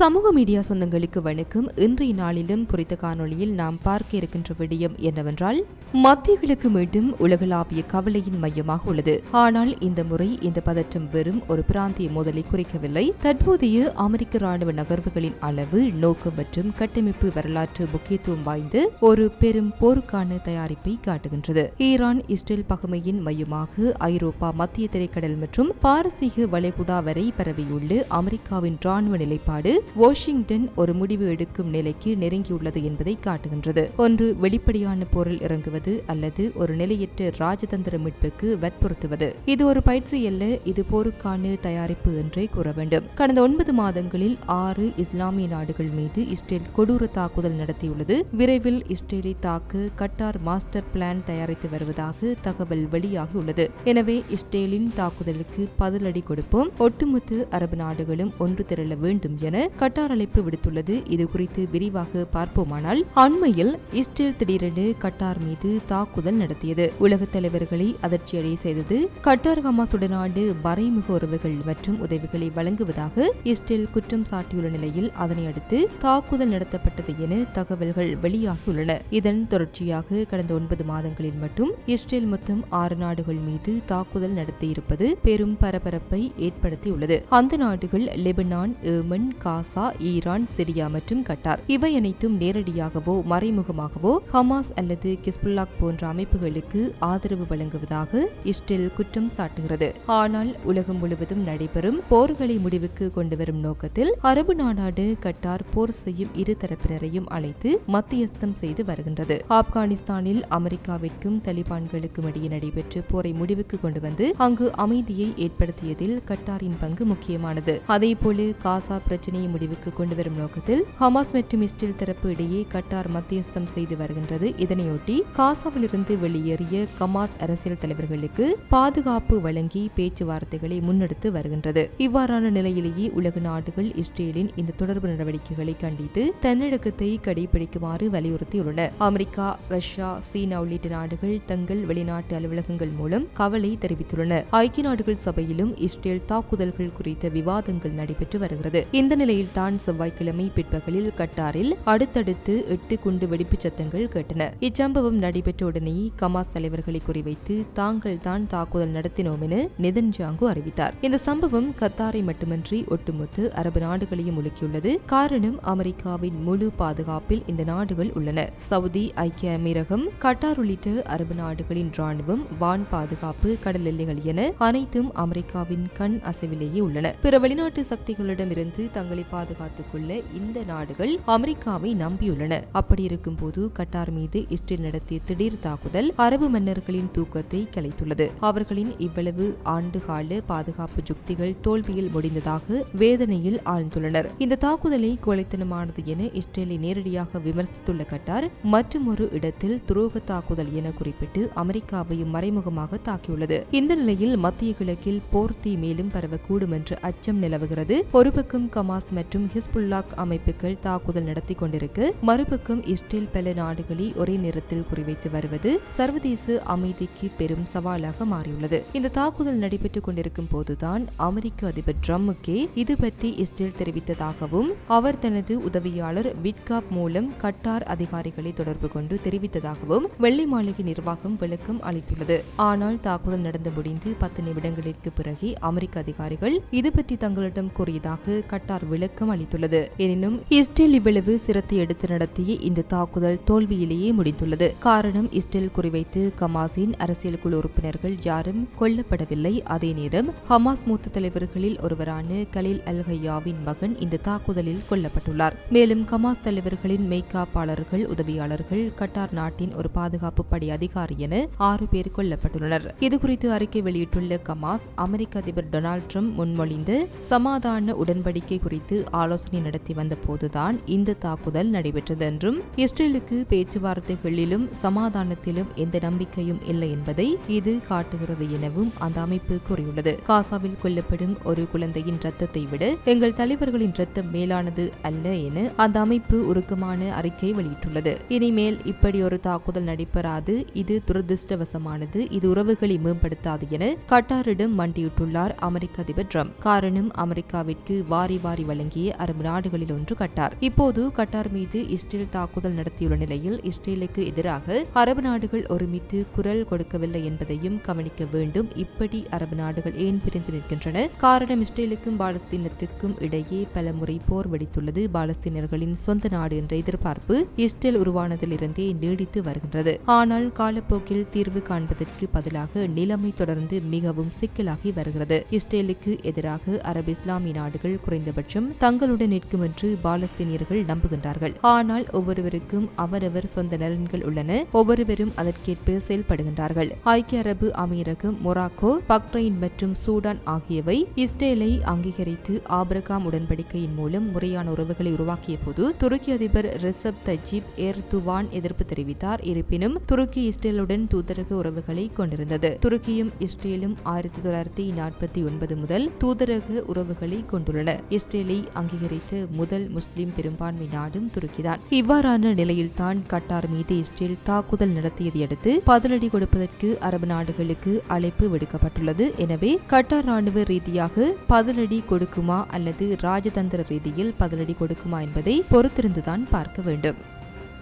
சமூக மீடியா சொந்தங்களுக்கு வணக்கம். இன்றைய நாளிலும் குறித்த காணொளியில் நாம் பார்க்க இருக்கின்ற விடயம் என்னவென்றால் மத்திய கிழக்கு மீண்டும் உலகளாவிய கவலையின் மையமாக உள்ளது. ஆனால் இந்த முறை இந்த பதற்றம் வெறும் ஒரு பிராந்திய மோதலை குறிக்கவில்லை. தற்போதைய அமெரிக்க ராணுவ நகர்வுகளின் அளவு நோக்கம் மற்றும் கட்டமைப்பு வரலாற்று முக்கியத்துவம் வாய்ந்த ஒரு பெரும் போருக்கான தயாரிப்பை காட்டுகின்றது. ஈரான் இஸ்ரேல் பகுமையின் மையமாக ஐரோப்பா மத்திய திரைக்கடல் மற்றும் பாரசீக வளைகுடா வரை பரவியுள்ள அமெரிக்காவின் ராணுவ நிலைப்பாடு வாஷிங்டன் ஒரு முடிவு எடுக்கும் நிலைக்கு நெருங்கியுள்ளது என்பதை காட்டுகின்றது. ஒன்று வெளிப்படையான போரில் இறங்குவது அல்லது ஒரு நிலையற்ற ராஜதந்திர மீட்புக்கு வற்புறுத்துவது. இது ஒரு பயிற்சி அல்ல இது போருக்கான தயாரிப்பு என்றே கூற வேண்டும். கடந்த ஒன்பது மாதங்களில் ஆறு இஸ்லாமிய நாடுகள் மீது இஸ்ரேல் கொடூர தாக்குதல் நடத்தியுள்ளது. விரைவில் இஸ்ரேலை தாக்க கட்டார் மாஸ்டர் பிளான் தயாரித்து வருவதாக தகவல் வெளியாகியுள்ளது. எனவே இஸ்ரேலின் தாக்குதலுக்கு பதிலடி கொடுப்போம். ஒட்டுமொத்த அரபு நாடுகளும் ஒன்று திரள வேண்டும் என கட்டார் அழைப்பு விடுத்துள்ளது. இது குறித்து விரிவாக பார்ப்போமானால் அண்மையில் இஸ்ரேல் திடீரென கட்டார் மீது தாக்குதல் நடத்தியது. உலகத் தலைவர்களை அதிர்ச்சியடைய செய்தது கட்டார் ஹமாசுடனான மறைமுக உறவுகள் மற்றும் உதவிகளை வழங்குவதாக இஸ்ரேல் குற்றம் சாட்டியுள்ள நிலையில் அதனை அடுத்து தாக்குதல் நடத்தப்பட்டது என தகவல்கள் வெளியாகியுள்ளன. இதன் தொடர்ச்சியாக கடந்த ஒன்பது மாதங்களில் மட்டும் இஸ்ரேல் மொத்தம் ஆறு நாடுகள் மீது தாக்குதல் நடத்தியிருப்பது பெரும் பரபரப்பை ஏற்படுத்தியுள்ளது. அந்த நாடுகள் Lebanon Yemen Gaza Iran Syria மற்றும் கட்டார். இவை அனைத்தும் நேரடியாகவோ மறைமுகமாகவோ ஹமாஸ் அல்லது கிஸ்புல்லாக் போன்ற அமைப்புகளுக்கு ஆதரவு வழங்குவதாக இஸ்டில் குற்றம் சாட்டுகிறது. ஆனால் உலகம் முழுவதும் நடைபெறும் போர்களை முடிவுக்கு கொண்டுவரும் நோக்கத்தில் அரபு நாடாடு கட்டார் போர் செய்யும் இரு தரப்பினரையும் அழைத்து மத்தியஸ்தம் செய்து வருகின்றது. ஆப்கானிஸ்தானில் அமெரிக்காவிற்கும் தலிபான்களுக்கும் இடையே நடைபெற்ற போரை முடிவுக்கு கொண்டு வந்து அங்கு அமைதியை ஏற்படுத்தியதில் கட்டாரின் பங்கு முக்கியமானது. அதேபோல காசா பிரச்சனையை முடிவுக்கு கொண்டு வரும் நோக்கத்தில் ஹமாஸ் மற்றும் இஸ்ரேல் தரப்பு இடையே கட்டார் மத்தியஸ்தம் செய்து வருகின்றது. இதனையொட்டி காசாவிலிருந்து வெளியேறிய கமாஸ் அரசியல் தலைவர்களுக்கு பாதுகாப்பு வழங்கி பேச்சுவார்த்தைகளை முன்னெடுத்து வருகின்றது. இவ்வாறான நிலையிலேயே உலக நாடுகள் இஸ்ரேலின் இந்த தொடர்பு நடவடிக்கைகளை கண்டித்து தன்னடக்கத்தை கடைபிடிக்குமாறு வலியுறுத்தியுள்ளன. அமெரிக்கா ரஷ்யா சீனா உள்ளிட்ட நாடுகள் தங்கள் வெளிநாட்டு அலுவலகங்கள் மூலம் கவலை தெரிவித்துள்ளன. ஐக்கிய நாடுகள் சபையிலும் இஸ்ரேல் தாக்குதல்கள் குறித்த விவாதங்கள் நடைபெற்று வருகிறது. இந்த நிலையில் தான் செவ்வாய்க்கிழமை பிற்பகலில் கட்டாரில் அடுத்தடுத்து எட்டு குண்டு வெடிப்புச் சத்தங்கள் கேட்டன. இச்சம்பவம் நடைபெற்ற உடனேயே கமாஸ் தலைவர்களை குறிவைத்து தாங்கள் தான் தாக்குதல் நடத்தினோம் என நிதன் ஜாங்கு அறிவித்தார். இந்த சம்பவம் கத்தாரை மட்டுமன்றி ஒட்டுமொத்த அரபு நாடுகளையும் உலுக்கியுள்ளது காரணம் அமெரிக்காவின் முழு பாதுகாப்பில் இந்த நாடுகள் உள்ளன. சவுதி ஐக்கிய அமீரகம் கட்டார் உள்ளிட்ட அரபு நாடுகளின் ராணுவம் வான் பாதுகாப்பு கடல் எல்லைகள் என அனைத்தும் அமெரிக்காவின் கண் அசைவிலேயே உள்ளன. பிற வெளிநாட்டு சக்திகளிடமிருந்து தங்களை பாதுகாத்துக் கொள்ள இந்த நாடுகள் அமெரிக்காவை நம்பியுள்ளன. அப்படி இருக்கும்போது கட்டார் மீது இஸ்ரேல் நடத்திய திடீர் தாக்குதல் அரபு மன்னர்களின் தூக்கத்தை கலைத்துள்ளது அவர்களின் இவ்வளவு ஆண்டுகால பாதுகாப்பு யுக்திகள் தோல்வியில் முடிந்ததாக வேதனையில் ஆழ்ந்துள்ளனர். இந்த தாக்குதலை கொலைத்தனமானது என இஸ்ரேலை நேரடியாக விமர்சித்துள்ள கட்டார் மற்றும் ஒரு இடத்தில் துரோக தாக்குதல் என குறிப்பிட்டு அமெரிக்காவையும் மறைமுகமாக தாக்கியுள்ளது. இந்த நிலையில் மத்திய கிழக்கில் போர் தீ மேலும் பரவக்கூடும் என்ற அச்சம் நிலவுகிறது. ஒரு பக்கம் கமாஸ் மற்றும் ஹிஸ்புல்லாக் அமைப்புகள் தாக்குதல் நடத்தி கொண்டிருக்கு. மறுபக்கம் இஸ்ரேல் பல நாடுகளை ஒரே நேரத்தில் குறிவைத்து வருவது சர்வதேச அமைதிக்கு பெரும் சவாலாக மாறியுள்ளது. இந்த தாக்குதல் நடைபெற்றுக் கொண்டிருக்கும் போதுதான் அமெரிக்க அதிபர் ட்ரம்முக்கே இது பற்றி இஸ்ரேல் தெரிவித்ததாகவும் அவர் தனது உதவியாளர் விட்காப் மூலம் கட்டார் அதிகாரிகளை தொடர்பு கொண்டு தெரிவித்ததாகவும் வெள்ளை மாளிகை நிர்வாகம் விளக்கம் அளித்துள்ளது. ஆனால் தாக்குதல் நடந்து முடிந்து பத்து நிமிடங்களுக்கு பிறகு அமெரிக்க அதிகாரிகள் இது பற்றி தங்களிடம் கூறியதாக கட்டார் விளக்கம் அளித்துள்ளது. எனினும் இஸ்ரேல் இவ்வளவு சிரத்தை எடுத்து நடத்திய இந்த தாக்குதல் தோல்வியிலேயே முடிந்துள்ளது. காரணம் இஸ்ரேல் குறிவைத்து கமாஸின் அரசியல் குழு உறுப்பினர்கள் யாரும் கொல்லப்படவில்லை. அதே நேரம் ஹமாஸ் மூத்த தலைவர்களில் ஒருவரான கலீல் அல் ஹையாவின் மகன் இந்த தாக்குதலில் கொல்லப்பட்டுள்ளார். மேலும் கமாஸ் தலைவர்களின் மெய்காப்பாளர்கள் உதவியாளர்கள் கட்டார் நாட்டின் ஒரு பாதுகாப்பு படை அதிகாரி என ஆறு பேர் கொல்லப்பட்டுள்ளனர். இதுகுறித்து அறிக்கை வெளியிட்டுள்ள கமாஸ் அமெரிக்க அதிபர் டொனால்ட் ட்ரம்ப் முன்மொழிந்து சமாதான உடன்படிக்கை குறித்து ஆலோசனை நடத்தி வந்த போதுதான் இந்த தாக்குதல் நடைபெற்றது என்றும் இஸ்ரேலுக்கு பேச்சுவார்த்தைகளிலும் சமாதானத்திலும் எந்த நம்பிக்கையும் இல்லை என்பதை இது காட்டுகிறது எனவும் அந்த அமைப்பு கூறியுள்ளது. காசாவில் கொல்லப்படும் ஒரு குழந்தையின் ரத்தத்தை விட எங்கள் தலைவர்களின் ரத்தம் மேலானது அல்ல என அந்த அமைப்பு உருக்கமான அறிக்கை வெளியிட்டுள்ளது. இனிமேல் இப்படி ஒரு தாக்குதல் நடைபெறாது இது துரதிருஷ்டவசமானது இது உறவுகளை மேம்படுத்தாது என கட்டாரிடம் மண்டியிட்டுள்ளார் அமெரிக்க அதிபர் ட்ரம்ப். காரணம் அமெரிக்காவிற்கு வாரி வாரி வழங்கி தொடங்கிய அரபு நாடுகளில் ஒன்று கட்டார். இப்போது கட்டார் மீது இஸ்ரேல் தாக்குதல் நடத்தியுள்ள நிலையில் இஸ்ரேலுக்கு எதிராக அரபு நாடுகள் ஒருமித்து குரல் கொடுக்கவில்லை என்பதையும் கவனிக்க வேண்டும். இப்படி அரபு நாடுகள் ஏன் பிரிந்து நிற்கின்றன? காரணம் இஸ்ரேலுக்கும் பாலஸ்தீனத்துக்கும் இடையே பல முறை போர் வெடித்துள்ளது. பாலஸ்தீனர்களின் சொந்த நாடு என்ற எதிர்பார்ப்பு இஸ்ரேல் உருவானதிலிருந்தே நீடித்து வருகின்றது. ஆனால் காலப்போக்கில் தீர்வு காண்பதற்கு பதிலாக நிலைமை தொடர்ந்து மிகவும் சிக்கலாகி வருகிறது. இஸ்ரேலுக்கு எதிராக அரபு இஸ்லாமிய நாடுகள் குறைந்தபட்சம் தங்களுடன் நிற்கும் என்று பாலஸ்தீனியர்கள் நம்புகின்றார்கள். ஆனால் ஒவ்வொருவருக்கும் அவரவர் சொந்த நலன்கள் உள்ளன. ஒவ்வொருவரும் அதற்கேற்ப செயல்படுகின்றார்கள். ஐக்கிய அரபு அமீரகம் மொராக்கோ பக்ரைன் மற்றும் சூடான் ஆகியவை இஸ்ரேலை அங்கீகரித்து ஆபிரகாம் உடன்படிக்கையின் மூலம் முறையான உறவுகளை உருவாக்கிய போது துருக்கி அதிபர் ரிசப் தஜிப் எர்துவான் எதிர்ப்பு தெரிவித்தார். இருப்பினும் துருக்கி இஸ்ரேலுடன் தூதரக உறவுகளை கொண்டிருந்தது. துருக்கியும் இஸ்ரேலும் ஆயிரத்தி தொள்ளாயிரத்தி நாற்பத்தி ஒன்பது முதல் தூதரக உறவுகளை கொண்டுள்ளன. இஸ்ரேலை அங்கீகரித்து முதல் முஸ்லிம் பெரும்பான்மை நாடும் துருக்கிதான். இவ்வாறான நிலையில்தான் கட்டார் மீது இஸ்ரேல் தாக்குதல் நடத்தியதை அடுத்து பதிலடி கொடுப்பதற்கு அரபு நாடுகளுக்கு அழைப்பு விடுக்கப்பட்டுள்ளது. எனவே கட்டார் ராணுவ ரீதியாக பதிலடி கொடுக்குமா அல்லது ராஜதந்திர ரீதியில் பதிலடி கொடுக்குமா என்பதை பொறுத்திருந்துதான் பார்க்க வேண்டும்.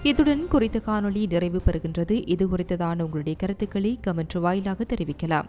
இத்துடன் குறித்த காணொளி நிறைவு பெறுகின்றது. இது குறித்ததான உங்களுடைய கருத்துக்களை கமெண்ட் வாயிலாக தெரிவிக்கலாம்.